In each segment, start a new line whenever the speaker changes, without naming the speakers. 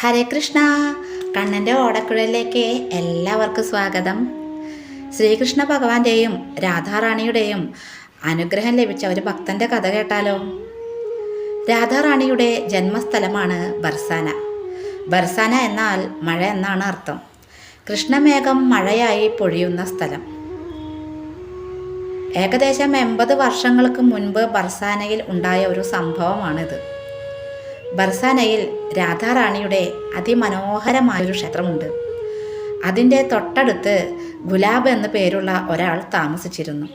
ഹരേ കൃഷ്ണ. കണ്ണന്റെ ഓടക്കുഴലിലേക്ക് എല്ലാവർക്കും സ്വാഗതം. ശ്രീകൃഷ്ണ ഭഗവാന്റെയും രാധാറാണിയുടെയും അനുഗ്രഹം ലഭിച്ച ഒരു ഭക്തന്റെ കഥ കേട്ടാലോ? രാധാറാണിയുടെ ജന്മസ്ഥലമാണ് ബർസാന. ബർസാന എന്നാൽ മഴ എന്നാണ് അർത്ഥം. കൃഷ്ണമേഘം മഴയായി പൊഴിയുന്ന സ്ഥലം. ഏകദേശം എൺപത് വർഷങ്ങൾക്ക് മുൻപ് ബർസാനയിൽ ഉണ്ടായ ഒരു സംഭവമാണിത്. ബർസാനയിൽ രാധാറാണിയുടെ അതിമനോഹരമായൊരു ക്ഷേത്രമുണ്ട്. അതിന്റെ തൊട്ടടുത്ത് ഗുലാബ് എന്ന പേരുള്ള ഒരാൾ താമസിച്ചിരുന്നു.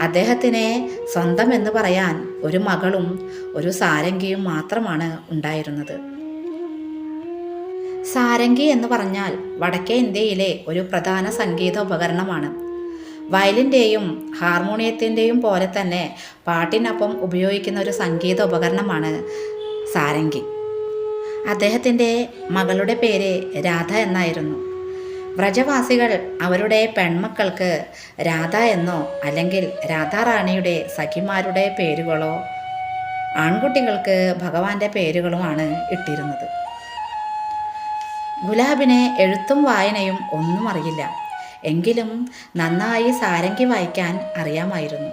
അദ്ദേഹത്തിനെ സ്വന്തം എന്ന് പറയാൻ ഒരു മകളും ഒരു സാരംഗിയും മാത്രമാണ് ഉണ്ടായിരുന്നത്. സാരംഗി എന്ന് പറഞ്ഞാൽ വടക്കേ ഇന്ത്യയിലെ ഒരു പ്രധാന സംഗീത ഉപകരണമാണ്. വയലിന്റെയും ഹാർമോണിയത്തിന്റെയും പോലെ തന്നെ പാട്ടിനൊപ്പം ഉപയോഗിക്കുന്ന ഒരു സംഗീത ഉപകരണമാണ് സാരംഗി. അദ്ദേഹത്തിന്റെ മകളുടെ പേര് രാധ എന്നായിരുന്നു. വ്രജവാസികൾ അവരുടെ പെൺമക്കൾക്ക് രാധ എന്നോ അല്ലെങ്കിൽ രാധാറാണിയുടെ സഖിമാരുടെ പേരുകളോ ആൺകുട്ടികൾക്ക് ഭഗവാന്റെ പേരുകളുമാണ് ഇട്ടിരുന്നത്. ഗുലാബിനെ എഴുത്തും വായനയും ഒന്നും അറിയില്ല. എങ്കിലും നന്നായി സാരംഗി വായിക്കാൻ അറിയാമായിരുന്നു.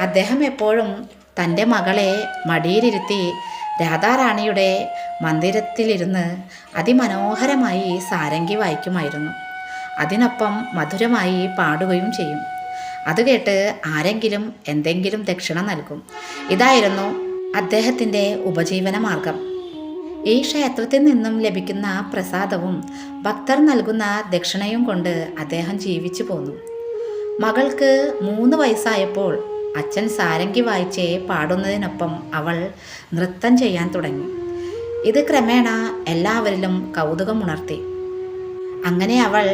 അദ്ദേഹം എപ്പോഴും തന്റെ മകളെ മടിയിലിരുത്തി രാധാറാണിയുടെ മന്ദിരത്തിലിരുന്ന് അതിമനോഹരമായി സാരംഗി വായിക്കുമായിരുന്നു. അതിനൊപ്പം മധുരമായി പാടുകയും ചെയ്യും. അത് കേട്ട് ആരെങ്കിലും എന്തെങ്കിലും ദക്ഷിണ നൽകും. ഇതായിരുന്നു അദ്ദേഹത്തിന്റെ ഉപജീവന മാർഗം ഈ ക്ഷേത്രത്തിൽ നിന്നും ലഭിക്കുന്ന പ്രസാദവും ഭക്തർ നൽകുന്ന ദക്ഷിണയും കൊണ്ട് അദ്ദേഹം ജീവിച്ചു പോന്നു. മകൾക്ക് മൂന്ന് വയസ്സായപ്പോൾ അച്ഛൻ സാരംഗി വായിച്ചേ പാടുന്നതിനൊപ്പം അവൾ നൃത്തം ചെയ്യാൻ തുടങ്ങി. ഇത് ക്രമേണ എല്ലാവരിലും കൗതുകം ഉണർത്തി. അങ്ങനെ അവൾ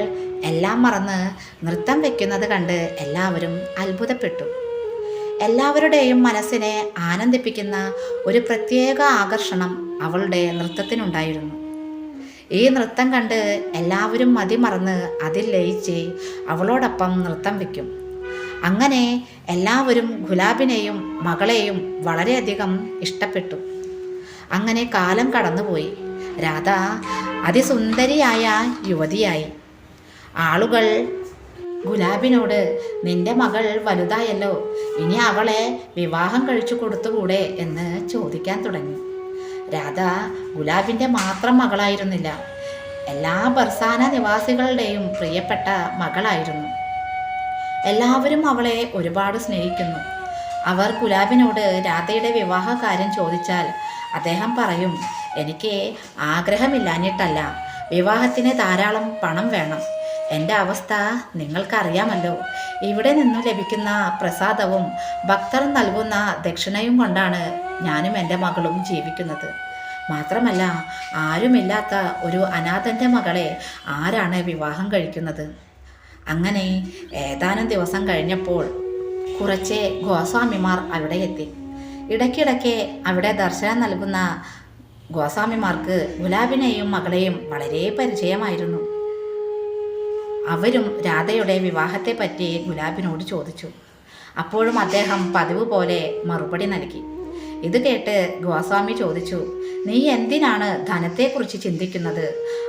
എല്ലാം മറന്ന് നൃത്തം വയ്ക്കുന്നത് കണ്ട് എല്ലാവരും അത്ഭുതപ്പെട്ടു. എല്ലാവരുടെയും മനസ്സിനെ ആനന്ദിപ്പിക്കുന്ന ഒരു പ്രത്യേക ആകർഷണം അവളുടെ നൃത്തത്തിനുണ്ടായിരുന്നു. ഈ നൃത്തം കണ്ട് എല്ലാവരും മതിമറന്ന് അതിൽ ലയിച്ച് അവളോടൊപ്പം നൃത്തം വയ്ക്കും അങ്ങനെ എല്ലാവരും ഗുലാബിനെയും മകളെയും വളരെയധികം ഇഷ്ടപ്പെട്ടു. അങ്ങനെ കാലം കടന്നുപോയി. രാധ അതിസുന്ദരിയായ യുവതിയായി. ആളുകൾ ഗുലാബിനോട് നിന്റെ മകൾ വലുതായല്ലോ ഇനി അവളെ വിവാഹം കഴിച്ചു കൊടുത്തുകൂടെ? എന്ന് ചോദിക്കാൻ തുടങ്ങി. രാധ ഗുലാബിന്റെ മാത്രം മകളായിരുന്നില്ല. എല്ലാ ബർസാന നിവാസികളുടെയും പ്രിയപ്പെട്ട മകളായിരുന്നു. എല്ലാവരും അവളെ ഒരുപാട് സ്നേഹിക്കുന്നു. അവർ ഗുലാബിനോട് രാധയുടെ വിവാഹ കാര്യം ചോദിച്ചാൽ അദ്ദേഹം പറയും എനിക്ക് ആഗ്രഹമില്ലാഞ്ഞിട്ടല്ല. വിവാഹത്തിന് ധാരാളം പണം വേണം. എന്റെ അവസ്ഥ നിങ്ങൾക്കറിയാമല്ലോ. ഇവിടെ നിന്നും ലഭിക്കുന്ന പ്രസാദവും ഭക്തർ നൽകുന്ന ദക്ഷിണയും കൊണ്ടാണ് ഞാനും എന്റെ മകളും ജീവിക്കുന്നത്. മാത്രമല്ല ആരുമില്ലാത്ത ഒരു അനാഥന്റെ മകളെ ആരാണ് വിവാഹം കഴിക്കുന്നത്? അങ്ങനെ ഏതാനും ദിവസം കഴിഞ്ഞപ്പോൾ കുറച്ച് ഗോസ്വാമിമാർ അവിടെ എത്തി. ഇടയ്ക്കിടയ്ക്ക് അവിടെ ദർശനം നൽകുന്ന ഗോസ്വാമിമാർക്ക് ഗുലാബിനെയും മകളെയും വളരെ പരിചയമായിരുന്നു. അവരും രാധയുടെ വിവാഹത്തെ പറ്റി ഗുലാബിനോട് ചോദിച്ചു. അപ്പോഴും അദ്ദേഹം പതിവ് പോലെ മറുപടി നൽകി. ഇത് കേട്ട് ഗോസ്വാമി ചോദിച്ചു നീ എന്തിനാണ് ധനത്തെക്കുറിച്ച് ചിന്തിക്കുന്നത്?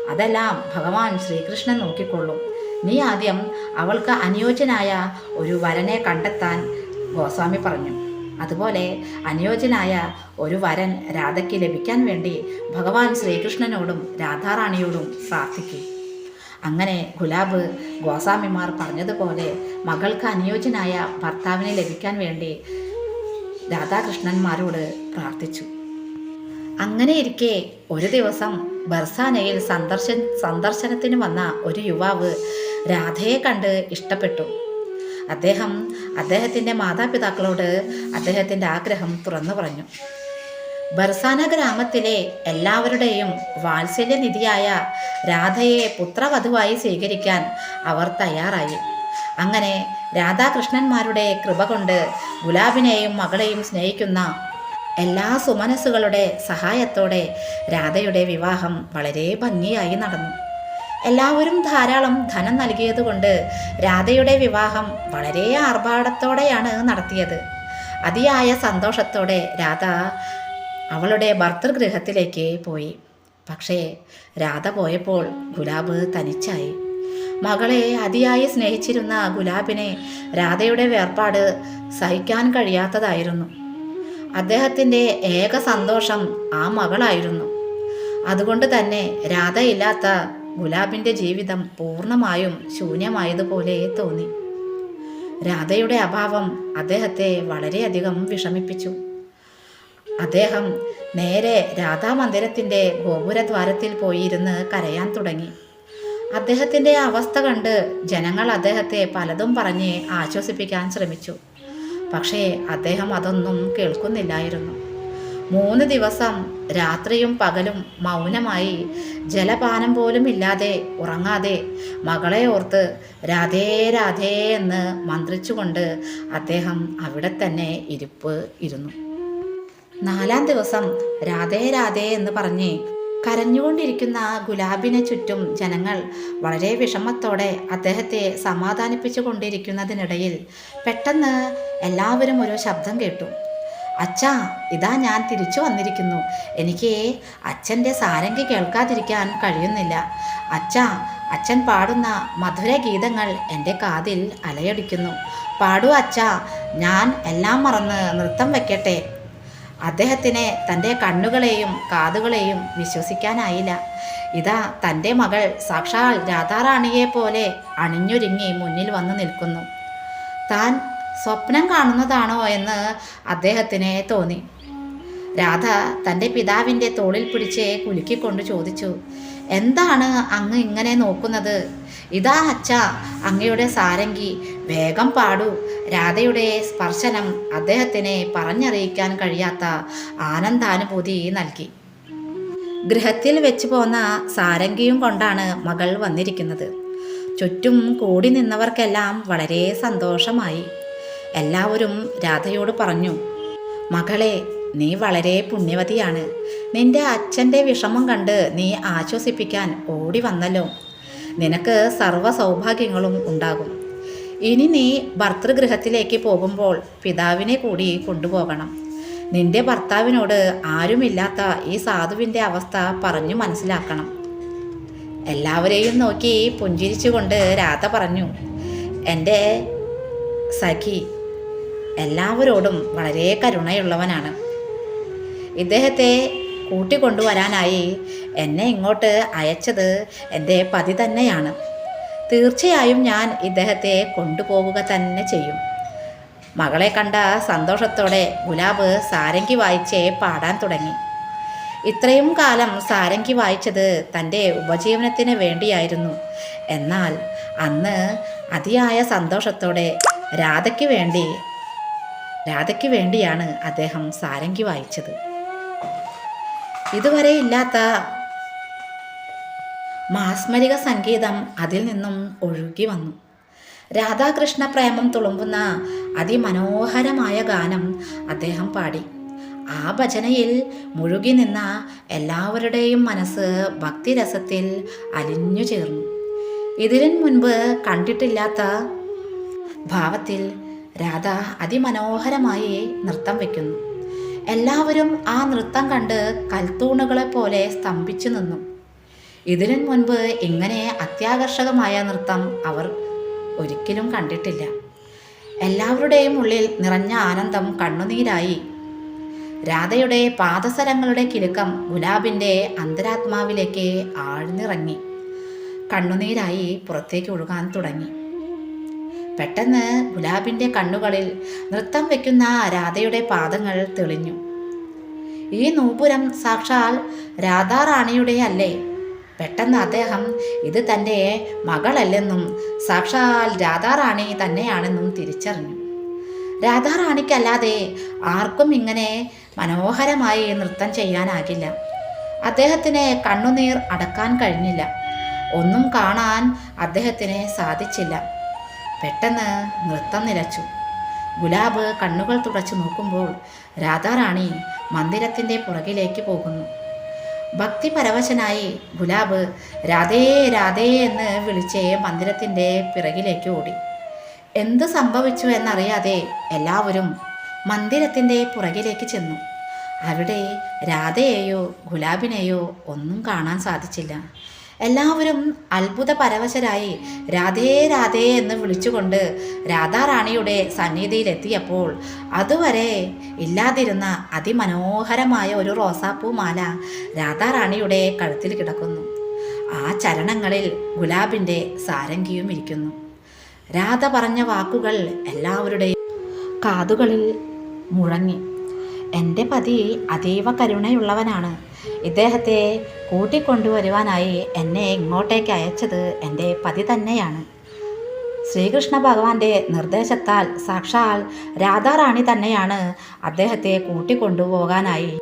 അതെല്ലാം ഭഗവാൻ ശ്രീകൃഷ്ണൻ നോക്കിക്കൊള്ളും. നീ ആദ്യം അവൾക്ക് അനുയോജ്യനായ ഒരു വരനെ കണ്ടെത്താൻ ഗോസ്വാമി പറഞ്ഞു. അതുപോലെ അനുയോജ്യനായ ഒരു വരൻ രാധയ്ക്ക് ലഭിക്കാൻ വേണ്ടി ഭഗവാൻ ശ്രീകൃഷ്ണനോടും രാധാറാണിയോടും പ്രാർത്ഥിക്കും. അങ്ങനെ ഗുലാബ് ഗോസ്വാമിമാർ പറഞ്ഞതുപോലെ മകൾക്ക് അനുയോജ്യനായ ഭർത്താവിനെ ലഭിക്കാൻ വേണ്ടി രാധാകൃഷ്ണന്മാരോട് പ്രാർത്ഥിച്ചു. അങ്ങനെ ഇരിക്കെ ഒരു ദിവസം ബർസാനയിൽ സന്ദർശ സന്ദർശനത്തിന് വന്ന ഒരു യുവാവ് രാധയെ കണ്ട് ഇഷ്ടപ്പെട്ടു. അദ്ദേഹം അദ്ദേഹത്തിന്റെ മാതാപിതാക്കളോട് അദ്ദേഹത്തിന്റെ ആഗ്രഹം തുറന്നു പറഞ്ഞു. ബർസാന ഗ്രാമത്തിലെ എല്ലാവരുടെയും വാത്സല്യനിധിയായ രാധയെ പുത്രവധുവായി സ്വീകരിക്കാൻ അവർ തയ്യാറായി. അങ്ങനെ രാധാകൃഷ്ണന്മാരുടെ കൃപ കൊണ്ട് ഗുലാബിനെയും മകളെയും സ്നേഹിക്കുന്ന എല്ലാ സുമനസ്സുകളുടെ സഹായത്തോടെ രാധയുടെ വിവാഹം വളരെ ഭംഗിയായി നടന്നു. എല്ലാവരും ധാരാളം ധനം നൽകിയതുകൊണ്ട് രാധയുടെ വിവാഹം വളരെ ആർഭാടത്തോടെയാണ് നടത്തിയത്. അതിയായ സന്തോഷത്തോടെ രാധ അവളുടെ ഭർത്തൃഗൃഹത്തിലേക്ക് പോയി. പക്ഷേ രാധ പോയപ്പോൾ ഗുലാബ് തനിച്ചായി. മകളെ അതിയായി സ്നേഹിച്ചിരുന്ന ഗുലാബിനെ രാധയുടെ വേർപാട് സഹിക്കാൻ കഴിയാത്തതായിരുന്നു. അദ്ദേഹത്തിന്റെ ഏക സന്തോഷം ആ മകളായിരുന്നു. അതുകൊണ്ട് തന്നെ രാധയില്ലാത്ത ഗുലാബിന്റെ ജീവിതം പൂർണമായും ശൂന്യമായതുപോലെ തോന്നി. രാധയുടെ അഭാവം അദ്ദേഹത്തെ വളരെയധികം വിഷമിപ്പിച്ചു. അദ്ദേഹം നേരെ രാധാമന്ദിരത്തിന്റെ ഗോപുരദ്വാരത്തിൽ പോയിരുന്ന് കരയാൻ തുടങ്ങി. അദ്ദേഹത്തിന്റെ അവസ്ഥ കണ്ട് ജനങ്ങൾ അദ്ദേഹത്തെ പലതും പറഞ്ഞ് ആശ്വസിപ്പിക്കാൻ ശ്രമിച്ചു. പക്ഷേ അദ്ദേഹം അതൊന്നും കേൾക്കുന്നില്ലായിരുന്നു. മൂന്ന് ദിവസം രാത്രിയും പകലും മൗനമായി ജലപാനം പോലും ഇല്ലാതെ ഉറങ്ങാതെ മകളെ ഓർത്ത് രാധേ രാധേ എന്ന് മന്ത്രിച്ചുകൊണ്ട് അദ്ദേഹം അവിടെ തന്നെ ഇരിപ്പ് ഇരുന്നു. നാലാം ദിവസം രാധേ രാധേ എന്ന് പറഞ്ഞ് കരഞ്ഞുകൊണ്ടിരിക്കുന്ന ഗുലാബിനെ ചുറ്റും ജനങ്ങൾ വളരെ വിഷമത്തോടെ അദ്ദേഹത്തെ സമാധാനിപ്പിച്ചു കൊണ്ടിരിക്കുന്നതിനിടയിൽ പെട്ടെന്ന് എല്ലാവരും ഒരു ശബ്ദം കേട്ടു. അച്ഛാ ഇതാ ഞാൻ തിരിച്ചു വന്നിരിക്കുന്നു. എനിക്ക് അച്ഛന്റെ സാരംഗി കേൾക്കാതിരിക്കാൻ കഴിയുന്നില്ല. അച്ഛാ അച്ഛൻ പാടുന്ന മധുര ഗീതങ്ങൾ എന്റെ കാതിൽ അലയടിക്കുന്നു. പാടൂ അച്ഛാ ഞാൻ എല്ലാം മറന്ന് നൃത്തം വയ്ക്കട്ടെ അദ്ദേഹത്തിന് തന്റെ കണ്ണുകളെയും കാതുകളെയും വിശ്വസിക്കാനായില്ല. ഇതാ തന്റെ മകൾ സാക്ഷാൽ രാധാറാണിയെ പോലെ അണിഞ്ഞൊരുങ്ങി മുന്നിൽ വന്നു നിൽക്കുന്നു. താൻ സ്വപ്നം കാണുന്നതാണോ എന്ന് അദ്ദേഹത്തിന് തോന്നി. രാധ തന്റെ പിതാവിന്റെ തോളിൽ പിടിച്ച് കുലുക്കിക്കൊണ്ട് ചോദിച്ചു എന്താണ് അങ്ങ് ഇങ്ങനെ നോക്കുന്നത്? ഇതാ അച്ഛ അങ്ങയുടെ സാരംഗി. വേഗം പാടൂ. രാധയുടെ സ്പർശനം അദ്ദേഹത്തിന് പറഞ്ഞറിയിക്കാൻ കഴിയാത്ത ആനന്ദാനുഭൂതി നൽകി. ഗൃഹത്തിൽ വെച്ച് പോന്ന സാരംഗിയും കൊണ്ടാണ് മകൾ വന്നിരിക്കുന്നത്. ചുറ്റും കൂടി നിന്നവർക്കെല്ലാം വളരെ സന്തോഷമായി. എല്ലാവരും രാധയോട് പറഞ്ഞു മകളെ നീ വളരെ പുണ്യവതിയാണ്. നിന്റെ അച്ഛന്റെ വിഷമം കണ്ട് നീ ആശ്വസിപ്പിക്കാൻ ഓടി വന്നല്ലോ. നിനക്ക് സർവ സൗഭാഗ്യങ്ങളും ഉണ്ടാകും. ഇനി നീ ഭർത്തൃഗൃഹത്തിലേക്ക് പോകുമ്പോൾ പിതാവിനെ കൂടി കൊണ്ടുപോകണം. നിന്റെ ഭർത്താവിനോട് ആരുമില്ലാത്ത ഈ സാധുവിന്റെ അവസ്ഥ പറഞ്ഞു മനസ്സിലാക്കണം. എല്ലാവരെയും നോക്കി പുഞ്ചിരിച്ചുകൊണ്ട് രാധ പറഞ്ഞു എന്റെ സഖി എല്ലാവരോടും വളരെ കരുണയുള്ളവനാണ്. ഇദ്ദേഹത്തെ കൂട്ടിക്കൊണ്ടുവരാനായി എന്നെ ഇങ്ങോട്ട് അയച്ചത് എന്റെ പതി തന്നെയാണ്. തീർച്ചയായും ഞാൻ ഇദ്ദേഹത്തെ കൊണ്ടുപോവുക തന്നെ ചെയ്യും. മകളെ കണ്ട സന്തോഷത്തോടെ ഗുലാബ് സാരംഗി വായിച്ച് പാടാൻ തുടങ്ങി. ഇത്രയും കാലം സാരംഗി വായിച്ചത് തന്റെ ഉപജീവനത്തിന് വേണ്ടിയായിരുന്നു. എന്നാൽ അന്ന് അതിയായ സന്തോഷത്തോടെ രാധയ്ക്ക് വേണ്ടി രാധയ്ക്ക് വേണ്ടിയാണ് അദ്ദേഹം സാരംഗി വായിച്ചത്. ഇതുവരെ ഇല്ലാത്ത മാസ്മരിക സംഗീതം അതിൽ നിന്നും ഒഴുകി വന്നു. രാധാകൃഷ്ണ പ്രേമം തുളുമ്പുന്ന അതിമനോഹരമായ ഗാനം അദ്ദേഹം പാടി. ആ ഭജനയിൽ മുഴുകി നിന്ന എല്ലാവരുടെയും മനസ്സ് ഭക്തിരസത്തിൽ അലിഞ്ഞു ചേർന്നു. ഇതിനു മുൻപ് കണ്ടിട്ടില്ലാത്ത ഭാവത്തിൽ രാധ അതിമനോഹരമായി നൃത്തം വയ്ക്കുന്നു എല്ലാവരും ആ നൃത്തം കണ്ട് കൽത്തൂണുകളെ പോലെ സ്തംഭിച്ചു നിന്നു. ഇതിനു മുൻപ് ഇങ്ങനെ അത്യാകർഷകമായ നൃത്തം അവർ ഒരിക്കലും കണ്ടിട്ടില്ല. എല്ലാവരുടെയും ഉള്ളിൽ നിറഞ്ഞ ആനന്ദം കണ്ണുനീരായി. രാധയുടെ പാദസരങ്ങളുടെ കിലുക്കം ഗുലാബിന്റെ അന്തരാത്മാവിലേക്ക് ആഴ്ന്നിറങ്ങി. കണ്ണുനീരായി പുറത്തേക്ക് ഒഴുകാൻ തുടങ്ങി. പെട്ടെന്ന് ഗുലാബിന്റെ കണ്ണുകളിൽ നൃത്തം വയ്ക്കുന്ന രാധയുടെ പാദങ്ങൾ തെളിഞ്ഞു. ഈ നൂപുരം സാക്ഷാൽ രാധാറാണിയുടെ അല്ലേ? പെട്ടെന്ന് അദ്ദേഹം ഇത് തന്റെ മകളല്ലെന്നും സാക്ഷാൽ രാധാറാണി തന്നെയാണെന്നും തിരിച്ചറിഞ്ഞു. രാധാറാണിക്കല്ലാതെ ആർക്കും ഇങ്ങനെ മനോഹരമായി നൃത്തം ചെയ്യാനാകില്ല. അദ്ദേഹത്തിന് കണ്ണുനീർ അടക്കാൻ കഴിഞ്ഞില്ല. ഒന്നും കാണാൻ അദ്ദേഹത്തിന് സാധിച്ചില്ല. പെട്ടെന്ന് നൃത്തം നിലച്ചു. ഗുലാബ് കണ്ണുകൾ തുടച്ചു നോക്കുമ്പോൾ രാധാറാണി മന്ദിരത്തിന്റെ പുറകിലേക്ക് പോകുന്നു. ഭക്തിപരവശനായി ഗുലാബ് രാധേ രാധേ എന്ന് വിളിച്ച് മന്ദിരത്തിന്റെ പിറകിലേക്ക് ഓടി. എന്ത് സംഭവിച്ചു എന്നറിയാതെ എല്ലാവരും മന്ദിരത്തിന്റെ പുറകിലേക്ക് ചെന്നു. അവിടെ രാധയെയോ ഗുലാബിനെയോ ഒന്നും കാണാൻ സാധിച്ചില്ല. എല്ലാവരും അത്ഭുത പരവശരായി രാധേ രാധേ എന്ന് വിളിച്ചുകൊണ്ട് രാധാറാണിയുടെ സന്നിധിയിലെത്തിയപ്പോൾ അതുവരെ ഇല്ലാതിരുന്ന അതിമനോഹരമായ ഒരു റോസാപ്പൂ മാല രാധാറാണിയുടെ കഴുത്തിൽ കിടക്കുന്നു. ആ ചരണങ്ങളിൽ ഗുലാബിന്റെ സാരംഗിയും ഇരിക്കുന്നു. രാധ പറഞ്ഞ വാക്കുകൾ എല്ലാവരുടെയും കാതുകളിൽ മുഴങ്ങി. എന്റെ പതി അതീവ കരുണയുള്ളവനാണ്. ഇദ്ദേഹത്തെ കൂട്ടിക്കൊണ്ടുവരുവാനായി എന്നെ ഇങ്ങോട്ടേക്ക് അയച്ചത് എന്റെ പതി തന്നെയാണ്. ശ്രീകൃഷ്ണ ഭഗവാന്റെ നിർദ്ദേശത്താൽ സാക്ഷാൽ രാധാറാണി തന്നെയാണ് അദ്ദേഹത്തെ കൂട്ടിക്കൊണ്ടുപോകാനായി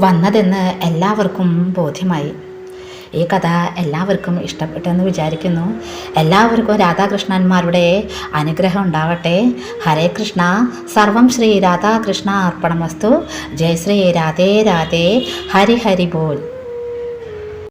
വന്നതെന്ന് എല്ലാവർക്കും ബോധ്യമായി. ഈ കഥ എല്ലാവർക്കും ഇഷ്ടപ്പെട്ടെന്ന് വിചാരിക്കുന്നു. എല്ലാവർക്കും രാധാകൃഷ്ണന്മാരുടെ അനുഗ്രഹം ഉണ്ടാവട്ടെ. ഹരേ കൃഷ്ണ. സർവം ശ്രീ രാധാകൃഷ്ണ അർപ്പണമസ്തു. ജയ ശ്രീ രാധേ രാധേ. ഹരി ഹരി ബോൽ